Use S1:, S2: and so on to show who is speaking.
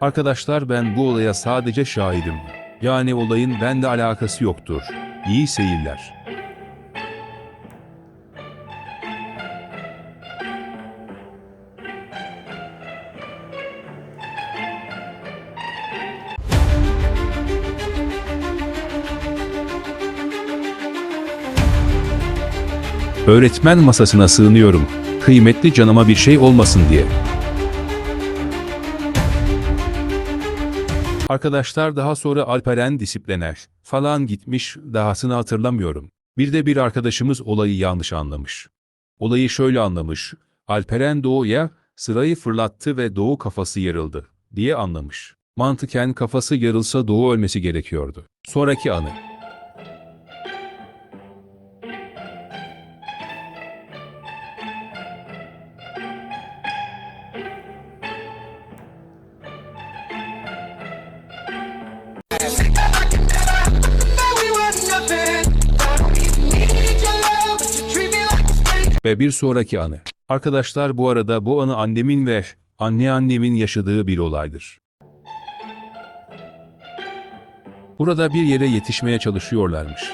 S1: Arkadaşlar ben bu olaya sadece şahidim. Yani olayın bende alakası yoktur. İyi seyirler. Öğretmen masasına sığınıyorum. Kıymetli canıma bir şey olmasın diye. Arkadaşlar daha sonra Alperen disiplener falan gitmiş, dahasını hatırlamıyorum. Bir de bir arkadaşımız olayı yanlış anlamış. Olayı şöyle anlamış. Alperen Doğu'ya sırayı fırlattı ve Doğu kafası yarıldı diye anlamış. Mantıken kafası yarılsa Doğu ölmesi gerekiyordu. Sonraki anı. Ve bir sonraki anı. Arkadaşlar bu arada bu anı annemin ve anneannemin yaşadığı bir olaydır. Burada bir yere yetişmeye çalışıyorlarmış.